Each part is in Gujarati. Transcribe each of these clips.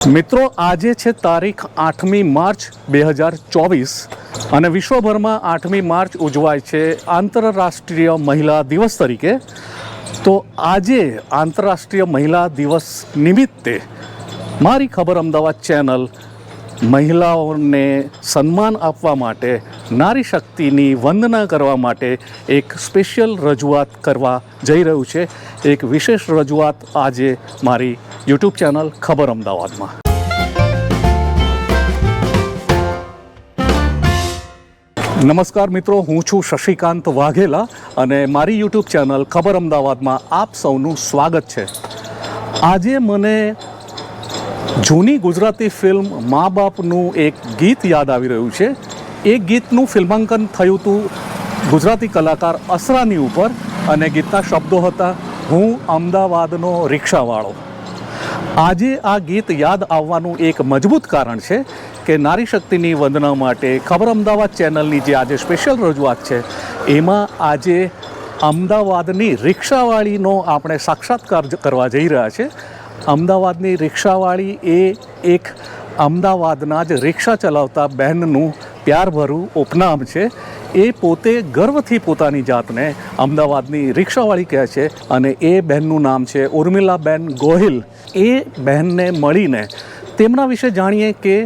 મિત્રો, આજે છે તારીખ આઠમી માર્ચ બે હજાર ચોવીસ અને વિશ્વભરમાં આઠમી માર્ચ ઉજવાય છે આંતરરાષ્ટ્રીય મહિલા દિવસ તરીકે. તો આજે આંતરરાષ્ટ્રીય મહિલા દિવસ નિમિત્તે મારી ખબર અમદાવાદ ચેનલ મહિલાઓને સન્માન આપવા માટે, નારી શક્તિની વંદના કરવા માટે એક સ્પેશિયલ રજૂઆત કરવા જઈ રહ્યું છે. એક વિશેષ રજૂઆત આજે મારી યુટ્યુબ ચેનલ ખબર અમદાવાદમાં. નમસ્કાર મિત્રો, હું છું શશિકાંત વાઘેલા અને મારી યુટ્યુબ ચેનલ ખબર અમદાવાદમાં આપ સૌનું સ્વાગત છે. આજે મને જૂની ગુજરાતી ફિલ્મ મા બાપનું એક ગીત યાદ આવી રહ્યું છે. એ ગીતનું ફિલ્માંકન થયું હતું ગુજરાતી કલાકાર અસરાની ઉપર અને ગીતના શબ્દો હતા, હું અમદાવાદનો રિક્ષાવાળો. આજે આ ગીત યાદ આવવાનું એક મજબૂત કારણ છે કે નારી શક્તિની વંદના માટે ખબર અમદાવાદ ચેનલની જે આજે સ્પેશિયલ રજૂઆત છે, એમાં આજે અમદાવાદની રિક્ષાવાળીનો આપણે સાક્ષાત્કાર કરવા જઈ રહ્યા છે. અમદાવાદની રિક્ષાવાળી એ એક અમદાવાદના જ રિક્ષા ચલાવતા બહેનનું પ્યારભરું ઉપનામ છે. એ પોતે ગર્વથી પોતાની જાતને અમદાવાદની રિક્ષાવાળી કહે છે અને એ બહેનનું નામ છે ઉર્મિલાબેન ગોહિલ. એ બહેનને મળીને તેમના વિશે જાણીએ કે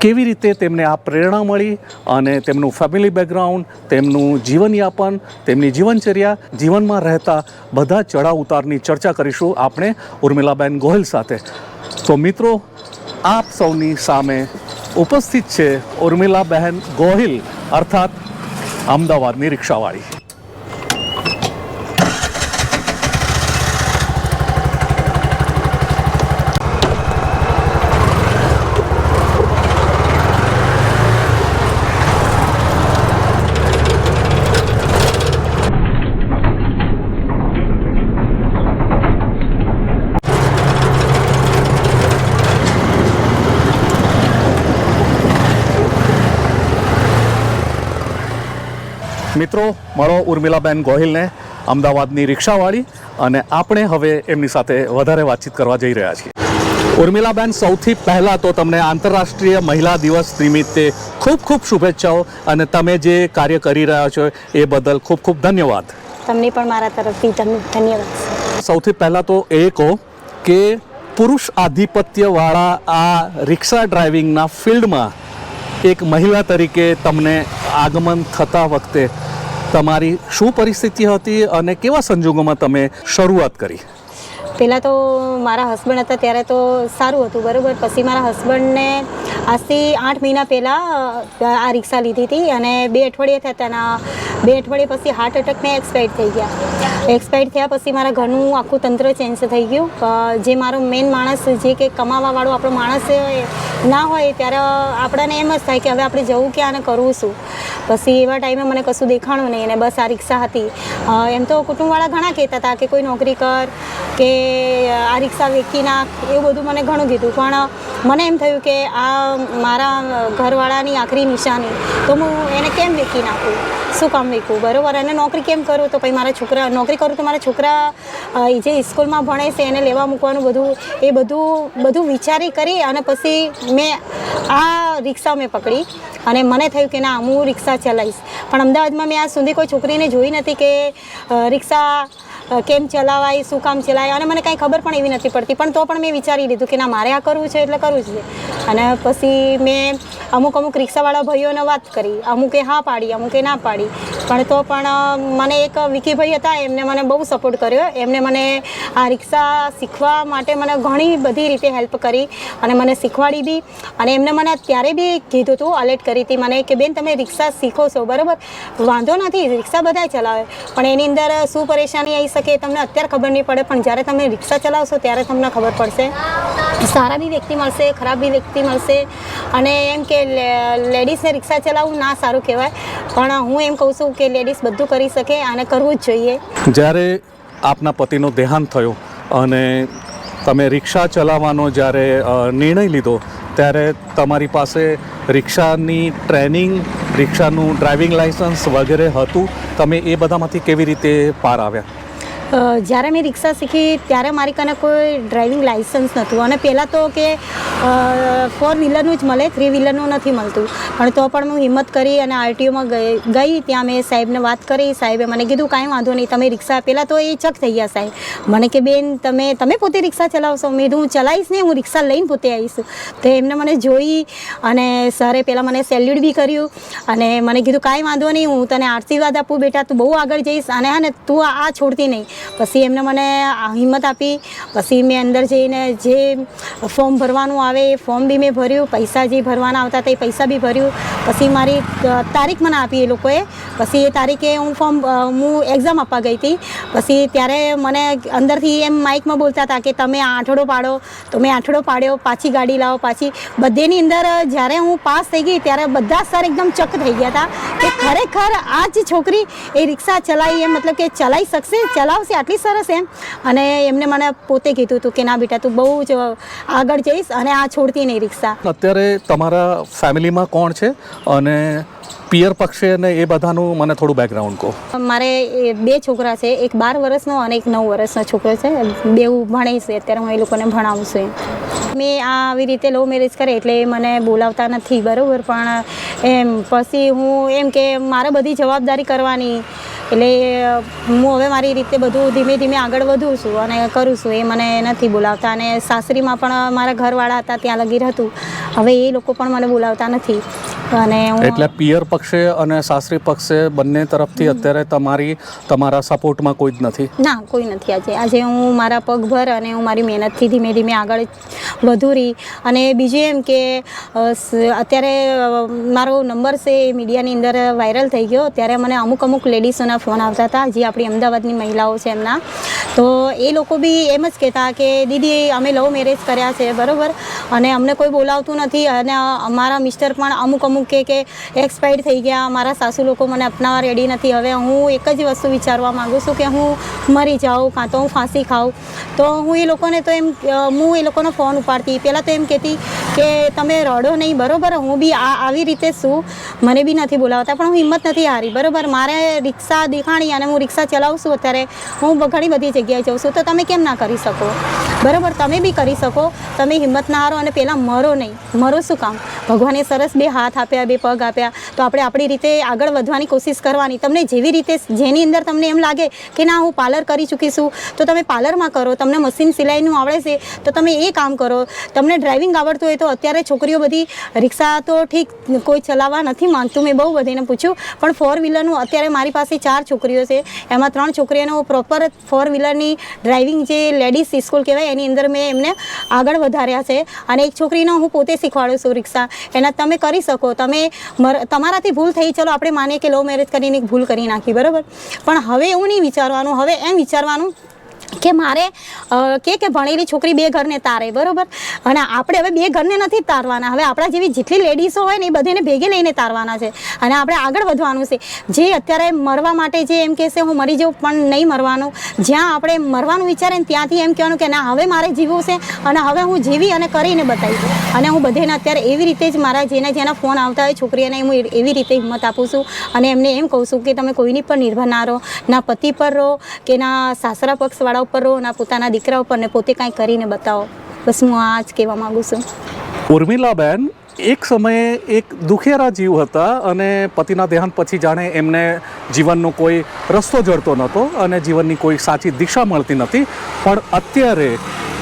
કેવી રીતે તેમને આ પ્રેરણા મળી અને તેમનું ફેમિલી બેકગ્રાઉન્ડ તેમનું જીવનયાપન, તેમની જીવનચર્યા, જીવનમાં રહેતા બધા ચડાવ ઉતારની ચર્ચા કરીશું આપણે ઉર્મિલાબેન ગોહિલ સાથે. તો મિત્રો, આપ સૌની સામે ઉપસ્થિત છે ઉર્મિલાબહેન ગોહિલ, અર્થાત અમદાવાદની રિક્ષાવાળી. મિત્રો મળો ઉર્મિલાબેન ગોહિલને અમદાવાદની રિક્ષાવાળી અને આપણે હવે એમની સાથે વધારે વાતચીત કરવા જઈ રહ્યા છીએ. ઉર્મિલાબેન સૌથી પહેલાં તો તમને આંતરરાષ્ટ્રીય મહિલા દિવસ નિમિત્તે ખૂબ ખૂબ શુભેચ્છાઓ અને તમે જે કાર્ય કરી રહ્યા છો એ બદલ ખૂબ ખૂબ ધન્યવાદ. તમને પણ મારા તરફથી ધન્યવાદ. સૌથી પહેલાં તો એ કહો કે પુરુષ આધિપત્યવાળા આ રિક્ષા ડ્રાઇવિંગના ફિલ્ડમાં એક મહિલા તરીકે તમને આગમન થતા વખતે તમારી શું પરિસ્થિતિ હતી અને કેવા સંજોગોમાં તમે શરૂઆત કરી? પહેલાં તો મારા હસબન્ડ હતા, ત્યારે તો સારું હતું, બરાબર. પછી મારા હસબન્ડને આજથી આઠ મહિના પહેલાં આ રિક્ષા લીધી હતી અને બે અઠવાડિયે થયા તેના બે અઠવાડિયે પછી હાર્ટ એટેકને એક્સપાયર થઈ ગયા. એક્સપાયર થયા પછી મારા ઘરનું આખું તંત્ર ચેન્જ થઈ ગયું. જે મારો મેઇન માણસ, જે કે કમાવાવાળો આપણો માણસ ના હોય, ત્યારે આપણને એમ જ થાય કે હવે આપણે જવું ક્યાં અને કરવું શું? પછી એવા ટાઈમે મને કશું દેખાણું નહીં અને બસ આ રિક્ષા હતી. એમ તો કુટુંબવાળા ઘણા કહેતા હતા કે કોઈ નોકરી કર, કે આ રિક્ષા વેચી નાખ એવું બધું મને ઘણું કીધું. પણ મને એમ થયું કે આ મારા ઘરવાળાની આખરી નિશાની, તો હું એને કેમ વેચી નાખું? શું કામ વેચવું? બરાબર, અને નોકરી કેમ કરું? તો પછી મારા છોકરા, નોકરી કરું તો મારા છોકરા જે સ્કૂલમાં ભણે છે, એને લેવા મૂકવાનું બધું, એ બધું બધું વિચારી કરી અને પછી મેં આ રિક્ષા મેં પકડી. અને મને થયું કે ના, હું રિક્ષા ચલાવીશ. પણ અમદાવાદમાં મેં આજ સુધી કોઈ છોકરીને જોઈ નથી કે રિક્ષા કેમ ચલાવાય, શું કામ ચલાવાય અને મને કાંઈ ખબર પણ એવી નથી પડતી. પણ તો પણ મેં વિચારી લીધું કે ના, મારે આ કરવું છે એટલે કરવું છે. અને પછી મેં અમુક અમુક રિક્ષાવાળા ભાઈઓને વાત કરી. અમુકે હા પાડી, અમુકે ના પાડી. પણ તો પણ મને એક વિકીભાઈ હતા, એમને મને બહુ સપોર્ટ કર્યો. એમને મને આ રિક્ષા શીખવા માટે મને ઘણી બધી રીતે હેલ્પ કરી અને મને શીખવાડી બી અને એમને મને ત્યારે બી કીધું હતું અલર્ટ કરી હતી મને કે, બેન, તમે રિક્ષા શીખો છો. બરાબર? વાંધો નથી, રિક્ષા બધા ચલાવે. પણ એની અંદર શું પરેશાની આવી શકે તમને અત્યારે ખબર નહીં પડે, પણ જ્યારે તમે રિક્ષા ચલાવશો ત્યારે તમને ખબર પડશે. સારા બી વ્યક્તિ મળશે, ખરાબ બી વ્યક્તિ મળશે. અને એમ કે લેડીઝને રિક્ષા ચલાવવું ના સારું કહેવાય. પણ હું એમ કહું છું કે લેડીઝ બધું કરી શકે અને કરવું જ જોઈએ. જ્યારે આપના પતિનો દેહાંત થયો અને તમે રિક્ષા ચલાવવાનો જ્યારે નિર્ણય લીધો, ત્યારે તમારી પાસે રિક્ષાની ટ્રેનિંગ, રિક્ષાનું ડ્રાઇવિંગ લાઇસન્સ વગેરે હતું? તમે એ બધામાંથી કેવી રીતે પાર આવ્યા? જ્યારે મેં રિક્ષા શીખી ત્યારે મારી કને કોઈ ડ્રાઇવિંગ લાઇસન્સ નહોતું. અને પહેલાં તો કે ફોર વ્હીલરનું જ મળે થ્રી વ્હીલરનું નથી મળતું. પણ તો પણ હું હિંમત કરી અને આરટીઓમાં ગઈ ગઈ ત્યાં મેં સાહેબને વાત કરી. સાહેબે મને કીધું, કાંઈ વાંધો નહીં, તમે રિક્ષા, પહેલાં તો એ ચક થઈ ગયા સાહેબ. મને કે, બેન, તમે તમે પોતે રિક્ષા ચલાવશો? મેં કીધું, હું ચલાવીશ નહીં, હું રિક્ષા લઈને પોતે આવીશ. તો એમને મને જોઈ અને સરે પહેલાં મને સેલ્યુટ બી કર્યું અને મને કીધું, કાંઈ વાંધો નહીં, હું તને આશીર્વાદ આપું બેટા, તું બહુ આગળ જઈશ અને હા ને, તું આ છોડતી નહીં. પછી એમને મને હિંમત આપી. પછી મેં અંદર જઈને જે ફોર્મ ભરવાનું આવે એ ફોર્મ બી મેં ભર્યું. પૈસા જે ભરવાના આવતા હતા એ પૈસા બી ભર્યું. પછી મારી તારીખ મને આપી એ લોકોએ. પછી એ તારીખે હું ફોર્મ હું એક્ઝામ આપવા ગઈ હતી. પછી ત્યારે મને અંદરથી એમ માઇકમાં બોલતા હતા કે તમે આઠડો પાડો. તો મેં આઠડો પાડ્યો, પાછી ગાડી લાવો, પાછી બધેની અંદર જ્યારે હું પાસ થઈ ગઈ ત્યારે બધા સર એકદમ ચક થઈ ગયા હતા કે ખરેખર આ જ છોકરી એ રિક્ષા ચલાવી એમ મતલબ કે ચલાવી શકશે, ચલાવશે આટલી સરસ એમ. અને એમને મને પોતે કીધું હતું કે, ના બેટા, તું બહુ જ આગળ જઈશ અને આ છોડતી નહીં રિક્ષા. અત્યારે તમારા ફેમિલીમાં કોણ છે? અને પિયર પક્ષે અને એ બધાનું મને થોડું બેકગ્રાઉન્ડ કહો. મારે બે છોકરા છે, એક બાર વર્ષનો અને એક નવ વર્ષનો છોકરો છે. બેઉ ભણે છે, અત્યારે હું એ લોકોને ભણાવું છું. મેં આ આવી રીતે લવ મેરેજ કરે એટલે મને બોલાવતા નથી, બરાબર? પણ એમ, પછી હું એમ કે મારે બધી જવાબદારી કરવાની. એટલે હું હવે મારી રીતે બધું ધીમે ધીમે આગળ વધું છું અને કરું છું. એ મને નથી બોલાવતા. અને સાસરીમાં પણ મારા ઘરવાળા હતા, ત્યાં લગી હતું હવે એ લોકો પણ મને બોલાવતા નથી. અને એટલે પિયર પક્ષે અને સાસરી પક્ષે બંને તરફથી અત્યારે તમારી તમારા સપોર્ટમાં કોઈ જ નથી? ના કોઈ નથી આજે. આજે હું મારા પગભર અને હું મારી મહેનતથી ધીમે ધીમે આગળ વધુ રહી. અને બીજું એમ કે અત્યારે મારો નંબર છે એ મીડિયાની અંદર વાયરલ થઈ ગયો. ત્યારે મને અમુક અમુક લેડીઝોના ફોન આવતા હતા જે આપણી અમદાવાદની મહિલાઓ છે એમના. તો એ લોકો બી એમ જ કહેતા કે દીદી અમે લવ મેરેજ કર્યા છે બરાબર? અને અમને કોઈ બોલાવતું નથી. અને અમારા મિસ્ટર પણ અમુક અમુક કે કે એક્સપાયર્ડ થઈ ગયા, મારા સાસુ લોકો મને અપનાવવા રેડી નથી. હવે હું એક જ વસ્તુ વિચારવા માગું છું કે હું મરી જાઉં, કાં તો હું ફાંસી ખાઉં. તો હું એ લોકોને તો એમ હું એ લોકોનો ફોન ઉપાડતી. પહેલાં તો એમ કહેતી કે, તમે રડો નહીં, બરાબર? હું બી આ, આવી રીતે છું મને બી નથી બોલાવતા, પણ હું હિંમત નથી હારી. બરાબર? મારે રિક્ષા દેખાણી અને હું રિક્ષા ચલાવું છું અત્યારે. હું ઘણી બધી જગ્યાએ જાઉં છું. તો તમે કેમ ના કરી શકો? બરાબર? તમે બી કરી શકો. તમે હિંમત ના હારો અને પહેલાં મરો નહીં. મરો શું કામ? ભગવાને સરસ બે હાથ આપ્યા. બે પગ આપ્યા. તો આપણે આપણી રીતે આગળ વધવાની કોશિશ કરવાની. તમને જેવી રીતે, જેની અંદર તમને એમ લાગે કે ના, હું પાર્લર કરી ચૂકી છું, તો તમે પાર્લરમાં કરો. તમને મશીન સિલાઈનું આવડે છે, તો તમે એ કામ કરો. તમને ડ્રાઇવિંગ આવડતું હોય તો અત્યારે છોકરીઓ બધી રિક્ષા તો ઠીક, કોઈ ચલાવવા નથી માંગતું. મેં બહુ બધીને પૂછ્યું, પણ ફોર વ્હીલરનું અત્યારે મારી પાસે ચાર છોકરીઓ છે. એમાં ત્રણ છોકરીઓનો પ્રોપર ફોર વ્હીલરની ડ્રાઇવિંગ જે લેડીઝ સ્કૂલ કહેવાય, એની અંદર મેં એમને આગળ વધાર્યા છે. અને એક છોકરીનો હું પોતે શીખવાડું છું રિક્ષા. એના તમે કરી શકો. તમે તમારાથી ભૂલ થઈ, ચલો આપણે માનીએ કે લવ મેરેજ કરીને ભૂલ કરી નાખી, બરાબર? પણ હવે એવું નહીં વિચારવાનું, હવે એમ વિચારવાનું કે મારે કે કે ભણેલી છોકરી બે ઘરને તારે, બરોબર? અને આપણે હવે બે ઘરને નથી તારવાના. હવે આપણા જેવી જેટલી લેડીઝો હોય ને એ બધીને ભેગે લઈને તારવાના છે. અને આપણે આગળ વધવાનું છે. જે અત્યારે મરવા માટે જે એમ કહેશે, હું મરી જાઉં, પણ નહીં મરવાનું. જ્યાં આપણે મરવાનું વિચારે ને ત્યાંથી એમ કહેવાનું કે, ના, હવે મારે જીવવું છે, અને હવે હું જીવી અને કરીને બતાવીશ. અને હું બધેને અત્યારે એવી રીતે જ મારા જેના જેના ફોન આવતા હોય છોકરીઓને, હું એવી રીતે હિંમત આપું છું. અને એમને એમ કહું છું કે, તમે કોઈની પર નિર્ભર ના રહો. ના પતિ પર રહો, કે ના સાસરા પક્ષવાળા ઉપર રહો ના પોતાના દીકરા ઉપર ને પોતે કાંઈ કરીને બતાવો. બસ હું આ જ કહેવા માગું છું. ઉર્મિલાબેન એક સમયે એક દુખેરા જીવ હતા અને પતિના દેહાંત પછી જાણે એમને જીવનનો કોઈ રસ્તો જડતો નહોતો અને જીવનની કોઈ સાચી દિશા મળતી નથી પણ અત્યારે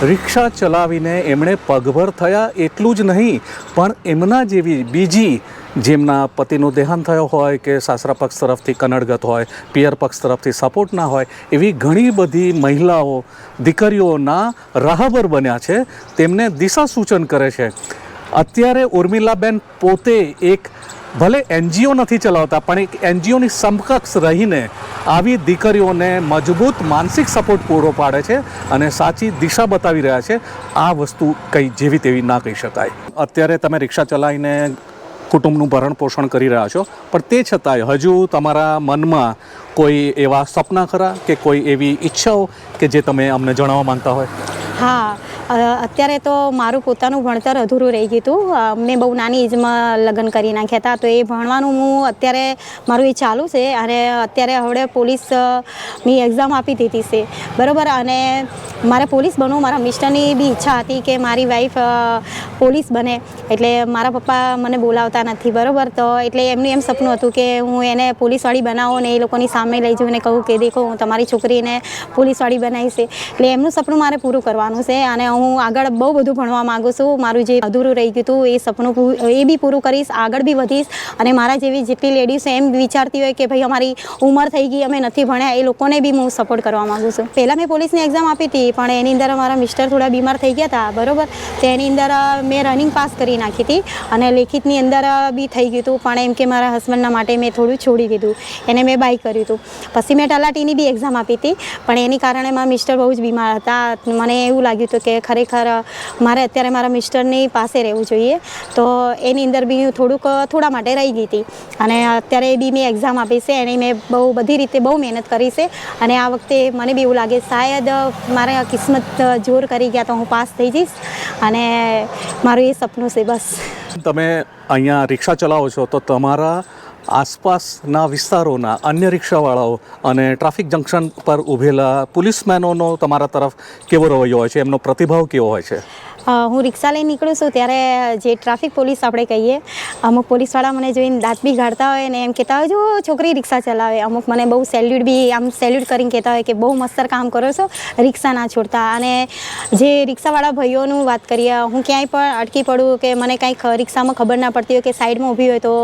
રિક્ષા ચલાવીને એમણે પગભર થયા એટલું જ નહીં, પણ એમના જેવી બીજી જેમના પતિનું દેહાંત થયો હોય કે સાસરા પક્ષ તરફથી કનડગત હોય, પિયર પક્ષ તરફથી સપોર્ટ ના હોય, એવી ઘણી બધી મહિલાઓ, દીકરીઓના રાહબર બન્યા છે. તેમને દિશા સૂચન કરે છે. અત્યારે ઉર્મિલાબેન પોતે એક ભલે એનજીઓ નથી ચલાવતા, પણ એક એનજીઓની સમકક્ષ રહીને આવી દીકરીઓને મજબૂત માનસિક સપોર્ટ પૂરો પાડે છે અને સાચી દિશા બતાવી રહ્યા છે. આ વસ્તુ કંઈ જેવી તેવી ના કહી શકાય. અત્યારે તમે રિક્ષા ચલાવીને કુટુંબનું ભરણ પોષણ કરી રહ્યા છો, પણ તે છતાંય હજુ તમારા મનમાં કોઈ એવા સપના ખરા કે કોઈ એવી ઈચ્છાઓ કે જે તમે અમને જણાવવા માંગતા હોય? હા અત્યારે તો મારું પોતાનું ભણતર અધૂરું રહી ગયું હતું. મેં બહુ નાની એજમાં લગ્ન કરી નાખ્યા હતા, તો એ ભણવાનું હું અત્યારે મારું એ ચાલુ છે. અને અત્યારે હવે પોલીસની એક્ઝામ આપી દીધી છે. બરાબર? અને મારે પોલીસ બનવું મારા મિસ્ટરની બી ઈચ્છા હતી કે મારી વાઈફ પોલીસ બને. એટલે મારા પપ્પા મને બોલાવતા નથી, બરાબર? તો એટલે એમનું એમ સપનું હતું કે હું એને પોલીસવાળી બનાવો ને એ લોકોની સામે લઈ જઉં ને કહું કે દેખો, હું તમારી છોકરીને પોલીસવાળી બનાવીશ એટલે એમનું સપનું મારે પૂરું કરવાનું છે અને હું આગળ બહુ બધું ભણવા માગું છું. મારું જે અધૂરું રહી ગયું હતું એ સપનું એ બી પૂરું કરીશ, આગળ બી વધીશ અને મારા જેવી જેટલી લેડીઝ એમ વિચારતી હોય કે ભાઈ, અમારી ઉંમર થઈ ગઈ, અમે નથી ભણ્યા. એ લોકોને બી હું સપોર્ટ કરવા માગું છું. પહેલાં મેં પોલીસની એક્ઝામ આપી હતી પણ એની અંદર મારા મિસ્ટર થોડા બીમાર થઈ ગયા હતા બરોબર? તો એની અંદર મેં રનિંગ પાસ કરી નાખી હતી અને લેખિતની અંદર બી થઈ ગયું હતું પણ એમ કે મારા હસબન્ડના માટે મેં થોડું છોડી દીધું, એને મેં બાય કર્યું હતું પછી મેં તલાટીની બી એક્ઝામ આપી હતી, પણ એની કારણે મારા મિસ્ટર બહુ જ બીમાર હતા. મને એવું લાગ્યું હતું કે ખરેખર મારે અત્યારે મારા મિસ્ટરની પાસે રહેવું જોઈએ. તો એની અંદર બી હું થોડુંક થોડા માટે રહી ગઈ હતી. અને અત્યારે બી મેં એક્ઝામ આપી છે, એની મેં બહુ બધી રીતે બહુ મહેનત કરી છે. અને આ વખતે મને બી એવું લાગે, શાયદ મારા કિસ્મત જોર કરી ગયા તો હું પાસ થઈ જઈશ. અને મારું એ સપનું છે, બસ. તમે અહીંયા રિક્ષા ચલાવો છો, તો તમારા આસપાસના વિસ્તારોના અન્ય રિક્ષાવાળાઓ અને ટ્રાફિક જંકશન પર ઊભેલા પોલીસમેનોનો તમારા તરફ કેવો રવૈયો હોય છે? એમનો પ્રતિભાવ કેવો હોય છે? હું રિક્ષા લઈને નીકળું છું ત્યારે જે ટ્રાફિક પોલીસ આપણે કહીએ, અમુક પોલીસવાળા મને જોઈને દાંત બી ગાળતા હોય ને એમ કહેતા હોય, જો છોકરી રિક્ષા ચલાવે. અમુક મને બહુ સેલ્યુટ બી આમ સેલ્યુટ કરીને કહેતા હોય કે બહુ મસ્ત કામ કરો છો, રિક્ષા ના છોડતા. અને જે રિક્ષાવાળા ભાઈઓનું વાત કરીએ, હું ક્યાંય પણ અટકી પડું કે મને કાંઈક રિક્ષામાં ખબર ના પડતી હોય કે સાઈડમાં ઊભી હોય તો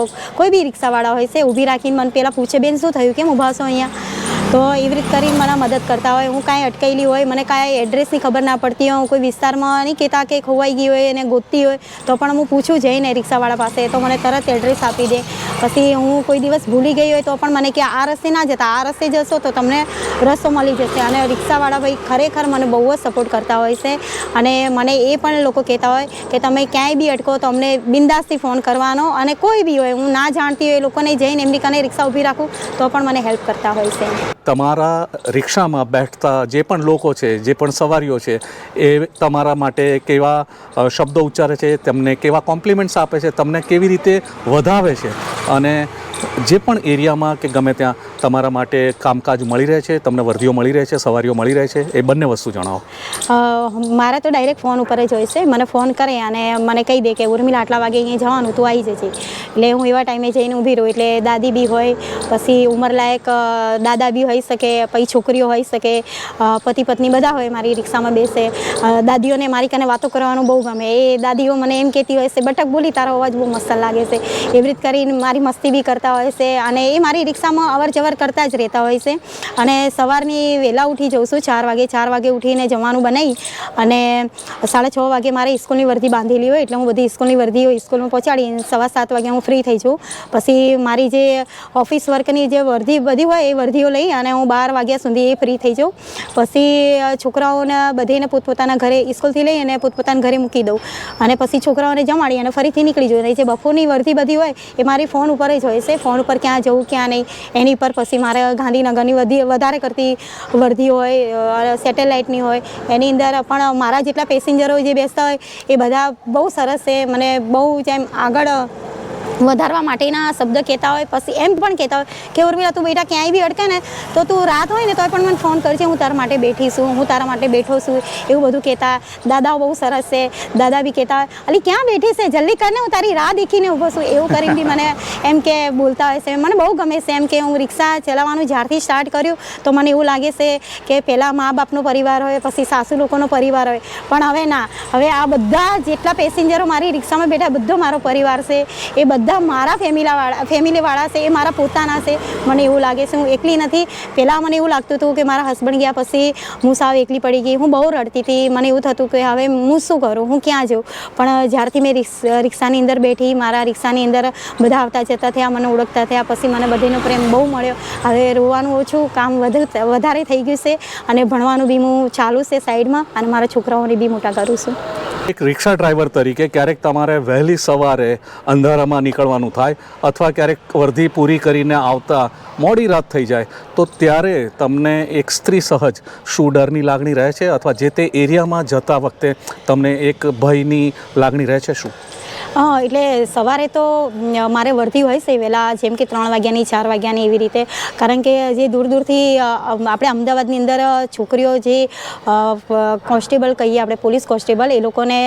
કોઈ બી રિક્ષાવાળા હોય છે, ઊભી રાખીને મને પહેલાં પૂછે, બેન, શું થયું? કેમ ઊભા છો અહીંયા? તો એવી રીતે કરીને મને મદદ કરતા હોય. હું કાંઈ અટકેલી હોય, મને કાંઈ એડ્રેસની ખબર ના પડતી હોય, હું કોઈ વિસ્તારમાં નહીં કહેતા કે ખોવાઈ ગઈ હોય અને ગોતતી હોય, તો પણ હું પૂછું જઈને રિક્ષાવાળા પાસે તો મને તરત એડ્રેસ આપી દે. પછી હું કોઈ દિવસ ભૂલી ગઈ હોય તો પણ મને કે, આ રસ્તે ના જતા, આ રસ્તે જશો તો તમને રસ્તો મળી જશે. અને રિક્ષાવાળા ભાઈ ખરેખર મને બહુ જ સપોર્ટ કરતા હોય છે. અને મને એ પણ લોકો કહેતા હોય કે, તમે ક્યાંય બી અટકો તો અમને બિંદાસથી ફોન કરવાનો. અને કોઈ બી હોય, હું ના જાણતી હોય, એ લોકોને જઈને એમની કને રિક્ષા ઊભી રાખું, તો પણ મને હેલ્પ કરતા હોય છે. તમારા રિક્ષામાં બેઠતા જે પણ લોકો છે, જે પણ સવારીઓ છે, એ તમારા માટે કેવા શબ્દો ઉચ્ચારે છે, તેમને કેવા કોમ્પ્લિમેન્ટ્સ આપે છે, તમને કેવી રીતે વધાવે છે? અને જે પણ એરિયામાં કે ગમે ત્યાં તમારા માટે કામકાજ મળી રહે છે, તમને વર્દીઓ મળી રહે છે, સવારીઓ મળી રહે છે, એ બંને વસ્તુ જણાવો. મારે તો ડાયરેક્ટ ફોન ઉપર જ હોય છે. મને ફોન કરે અને મને કહી દે કે ઉર્મિલા, આટલા વાગે અહીંયા જવાનું, તું આવી જજે. એટલે હું એવા ટાઈમે જઈને ઊભી રહું. એટલે દાદી બી હોય, પછી ઉંમરલાયક દાદા બી હોઈ શકે, પછી છોકરીઓ હોઈ શકે પતિ પત્ની બધા હોય મારી રિક્ષામાં બેસે. દાદીઓને મારી કને વાતો કરવાનું બહુ ગમે. એ દાદીઓ મને એમ કહેતી હોય છે, બટક બોલી, તારો અવાજ બહુ મસ્ત લાગે છે. એવી રીત કરીને મારી મસ્તી બી કરતા હોય છે અને એ મારી રિક્ષામાં અવર જવર કરતા જ રહેતા હોય છે. અને સવારની વહેલા ઉઠી જઉં છું, ચાર વાગે ચાર વાગે ઉઠીને જમવાનું બનાવી અને સાડા છ વાગે મારે સ્કૂલની વર્દી બાંધેલી હોય એટલે હું બધી સ્કૂલની વર્દીઓ સ્કૂલમાં પહોંચાડી સવા સાત વાગે હું ફ્રી થઈ જાઉં. પછી મારી જે ઓફિસ વર્કની જે વર્ધી બધી હોય એ વર્ધીઓ લઈ અને હું બાર વાગ્યા સુધી એ ફ્રી થઈ જાઉં. પછી છોકરાઓને બધીને પોતપોતાના ઘરે સ્કૂલથી લઈ અને પોતપોતાના ઘરે મૂકી દઉં. અને પછી છોકરાઓને જમાડી અને ફરીથી નીકળી જાઉં. અને જે બપોરની વર્ધી બધી હોય એ મારી ફોન ઉપર જ હોય છે. ફોન ઉપર ક્યાં જવું, ક્યાં નહીં, એની પર પછી મારે ગાંધીનગરની વધી, વધારે કરતી વર્દી હોય સેટેલાઇટની હોય, એની અંદર પણ મારા જેટલા પેસેન્જરો જે બેસતા હોય, એ બધા બહુ સરસ છે. મને બહુ જેમ આગળ વધારવા માટેના શબ્દ કહેતા હોય, પછી એમ પણ કહેતા હોય કે, ઉર્મિલા, તું બેટા ક્યાંય બી અટકે ને, તો તું રાત હોય ને, તોય પણ મને ફોન કરજે, હું તારા માટે બેઠી છું, હું તારા માટે બેઠો છું. એવું બધું કહેતા દાદાઓ બહુ સરસ છે. દાદા બી કહેતા હોય, અલી, ક્યાં બેઠી છે? જલ્દી કરીને હું તારી રાહ દેખીને ઊભો છું. એવું કરીને બી મને એમ કે બોલતા હોય છે. મને બહુ ગમે છે એમ કે, હું રિક્ષા ચલાવવાનું જ્યારથી સ્ટાર્ટ કર્યું, તો મને એવું લાગે છે કે પહેલાં મા બાપનો પરિવાર હોય, પછી સાસુ લોકોનો પરિવાર હોય. પણ હવે ના, હવે આ બધા જેટલા પેસેન્જરો મારી રિક્ષામાં બેઠા બધો મારો પરિવાર છે. એ બધા મારા ફેમિલાવાળા ફેમિલીવાળા છે, એ મારા પોતાના છે. મને એવું લાગે છે હું એકલી નથી. પહેલાં મને એવું લાગતું હતું કે મારા હસબન્ડ ગયા પછી હું સાવ એકલી પડી ગઈ. હું બહુ રડતી હતી. મને એવું થતું કે હવે હું શું કરું? હું ક્યાં જાઉં? પણ જ્યારથી મેં રિક્ષ- રિક્ષાની અંદર બેઠી, મારા રિક્ષાની અંદર બધા આવતા જતા થયા, મને ઓળખતા થયા, પછી મને બધીનો પ્રેમ બહુ મળ્યો. હવે રોવાનું ઓછું, કામ વધુ વધારે થઈ ગયું છે અને ભણવાનું બી હું ચાલુ છે સાઈડમાં અને મારા છોકરાઓને બી મોટા કરું છું. એક રિક્ષા ડ્રાઈવર તરીકે ક્યારેક તમારે વહેલી સવારે અંધારામાં નીકળવાનું થાય અથવા ક્યારેક વર્ધી પૂરી કરીને આવતા મોડી રાત થઈ જાય, તો ત્યારે તમને એક સ્ત્રી સહજ શું ડરની લાગણી રહે છે? અથવા જે તે એરિયામાં જતા વખતે તમને એક ભયની લાગણી રહે છે શું? હા, એટલે સવારે તો મારે વર્ધી હોય છે વહેલા, જેમ કે ત્રણ વાગ્યાની, ચાર વાગ્યાની એવી રીતે. કારણ કે જે દૂર દૂરથી આપણે અમદાવાદની અંદર છોકરીઓ જે કોન્સ્ટેબલ કહીએ આપણે, પોલીસ કોન્સ્ટેબલ, એ લોકોને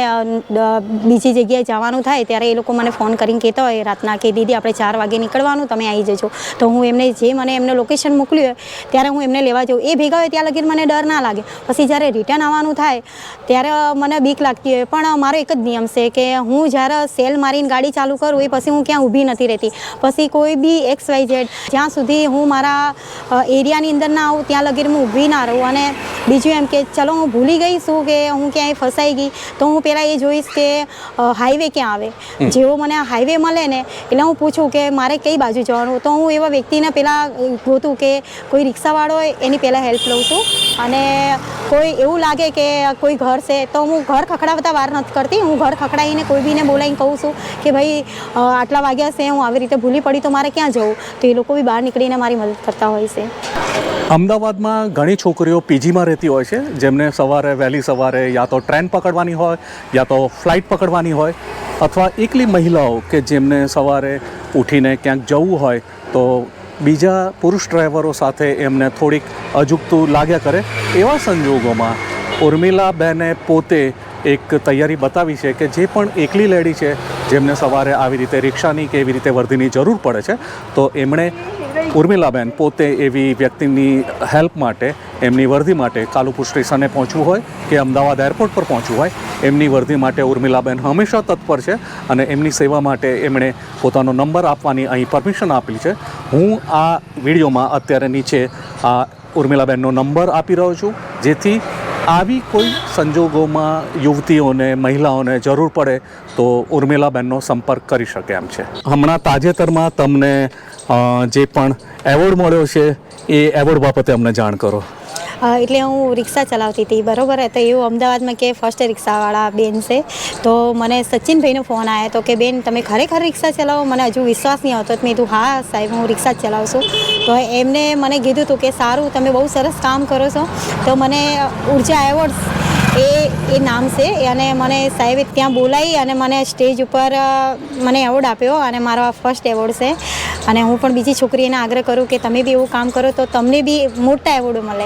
બીજી જગ્યાએ જવાનું થાય, ત્યારે એ લોકો મને ફોન કરીને કહેતા હોય, રાતના કે દીદી, આપણે ચાર વાગે નીકળવાનું, તમે આવી જજો. તો હું એમને, જે મને એમને લોકેશન મોકલ્યું હોય, ત્યારે હું એમને લેવા જાઉં. એ ભેગા હોય, ત્યાં લગીન મને ડર ના લાગે. પછી જ્યારે રિટર્ન આવવાનું થાય, ત્યારે મને બીક લાગતી હોય. પણ મારો એક જ નિયમ છે કે હું જ્યારે સેલ મારીને ગાડી ચાલુ કરું એ પછી હું ક્યાં ઊભી નથી રહેતી. પછી કોઈ બી એક્સ વાય ઝેડ જ્યાં સુધી હું મારા એરિયાની અંદર ના આવું ત્યાં લગીર હું ઊભી ના રહું. અને બીજું એમ કે ચલો હું ભૂલી ગઈ છું કે હું ક્યાંય ફસાઈ ગઈ. તો હું પહેલાં એ જોઈશ કે હાઈવે ક્યાં આવે? જેવો મને હાઈવે મળે ને એટલે હું પૂછું કે મારે કઈ બાજુ જવાનું? તો હું એવા વ્યક્તિને પહેલાં ગોતું કે કોઈ રિક્ષાવાળો હોય એની પહેલાં હેલ્પ લઉં છું. અને કોઈ એવું લાગે કે કોઈ ઘર છે, તો હું ઘર ખખડાવતા વાર નથી કરતી. હું ઘર ખખડાવીને કોઈ બીને બોલાવીને કહું છું કે ભાઈ આટલા વાગ્યા છે, હું આવી રીતે ભૂલી પડી તો મારે ક્યાં જવું? તો એ લોકો બી બહાર નીકળીને મારી મદદ કરતા હોય છે. અમદાવાદમાં ઘણી છોકરીઓ પીજીમાં રહેતી હોય છે, જેમને સવારે વહેલી સવારે યા તો ટ્રેન પકડવાની હોય, યા તો ફ્લાઇટ પકડવાની હોય, અથવા એકલી મહિલાઓ કે જેમને સવારે ઉઠીને ક્યાંક જવું હોય, તો બીજા પુરુષ ડ્રાઈવરો સાથે એમને થોડીક અજુગતું લાગ્યા કરે એવા સંજોગોમાં ઉર્મિલાબેને પોતે એક તૈયારી બતાવી છે કે જે પણ એકલી લેડી છે, જેમને સવારે આવી રીતે રિક્ષાની કે એવી રીતે વર્ધીની જરૂર પડે છે, તો એમણે ઉર્મિલાબેન પોતે એવી વ્યક્તિની હેલ્પ માટે, એમની વર્ધી માટે કાલુપુર સ્ટેશને પહોંચવું હોય કે અમદાવાદ એરપોર્ટ પર પહોંચવું હોય, એમની વર્ધી માટે ઉર્મિલાબેન હંમેશા તત્પર છે અને એમની સેવા માટે એમણે પોતાનો નંબર આપવાની અહીં પરમિશન આપેલી છે. હું આ વિડીયોમાં અત્યારે નીચે આ ઉર્મિલાબેનનો નંબર આપી રહ્યો છું, જેથી આવી કોઈ સંજોગોમાં યુવતીઓને, મહિલાઓને જરૂર પડે તો ઉર્મિલાબેનનો સંપર્ક કરી શકે એમ છે. હમણાં તાજેતરમાં તમને જે પણ એવોર્ડ મળ્યો છે, એ એવોર્ડ બાબતે અમને જાણ કરો. એટલે હું રિક્ષા ચલાવતી હતી. બરોબર તો એવું અમદાવાદમાં કે ફર્સ્ટ રિક્ષાવાળા બેન છે. તો મને સચિનભાઈનો ફોન આવ્યો તો કે, બેન, તમે ખરેખર રિક્ષા ચલાવો? મને હજુ વિશ્વાસ નહીં આવતો. મેં કીધું, હા, સાહેબ, હું રિક્ષા જ ચલાવું છું. તો એમને મને કીધું હતું કે, સારું, તમે બહુ સરસ કામ કરો છો. તો મને ઊર્જા એવોર્ડ્સ એ એ નામ છે અને મને સાહેબે ત્યાં બોલાવી અને મને સ્ટેજ ઉપર મને એવોર્ડ આપ્યો અને મારો આ ફર્સ્ટ એવોર્ડ છે. અને હું પણ બીજી છોકરીને આગ્રહ કરું કે, તમે બી એવું કામ કરો તો તમને બી મોટા એવોર્ડ મળે.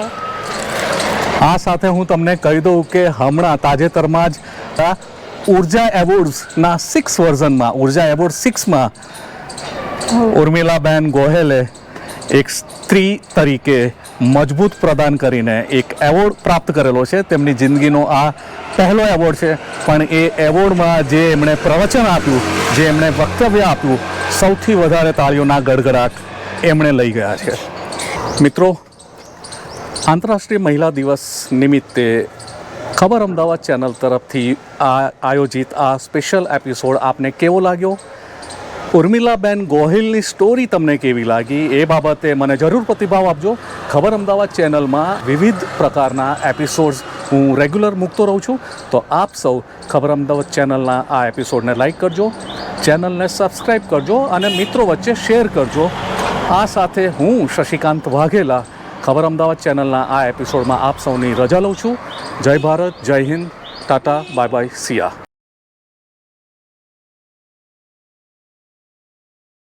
આ સાથે હું તમને કહી દઉં કે હમણાં તાજેતરમાં જ આ ઊર્જા એવોર્ડ્સના સિક્સ વર્ઝનમાં ઊર્જા એવોર્ડ સિક્સમાં ઉર્મિલાબેન ગોહેલે એક સ્ત્રી તરીકે મજબૂત પ્રદાન કરીને એક એવોર્ડ પ્રાપ્ત કરેલો છે. તેમની જિંદગીનો આ પહેલો એવોર્ડ છે. પણ એ એવોર્ડમાં જે એમણે પ્રવચન આપ્યું જે એમણે વક્તવ્ય આપ્યું સૌથી વધારે તાળીઓના ગડગડાટ એમણે લઈ ગયા છે. મિત્રો આંતરરાષ્ટ્રીય મહિલા દિવસ નિમિત્તે ખબર અમદાવાદ ચેનલ તરફથી આ આયોજિત આ સ્પેશિયલ એપિસોડ આપને કેવો લાગ્યો? ઉર્મિલાબેન ગોહિલની સ્ટોરી તમને કેવી લાગી? એ બાબતે મને જરૂર પ્રતિભાવ આપજો. ખબર અમદાવાદ ચેનલમાં વિવિધ પ્રકારના એપિસોડ્સ હું રેગ્યુલર મૂકતો રહું છું. તો આપ સૌ ખબર અમદાવાદ ચેનલના આ એપિસોડને લાઈક કરજો, ચેનલને સબસ્ક્રાઈબ કરજો અને મિત્રો વચ્ચે શેર કરજો. આ સાથે હું શશિકાંત વાઘેલા ખબર અમદાવાદ ચેનલના આ એપિસોડમાં આપ સૌની રજા લઉં છું. જય ભારત, જય Hind, tata, bye bye, Siya.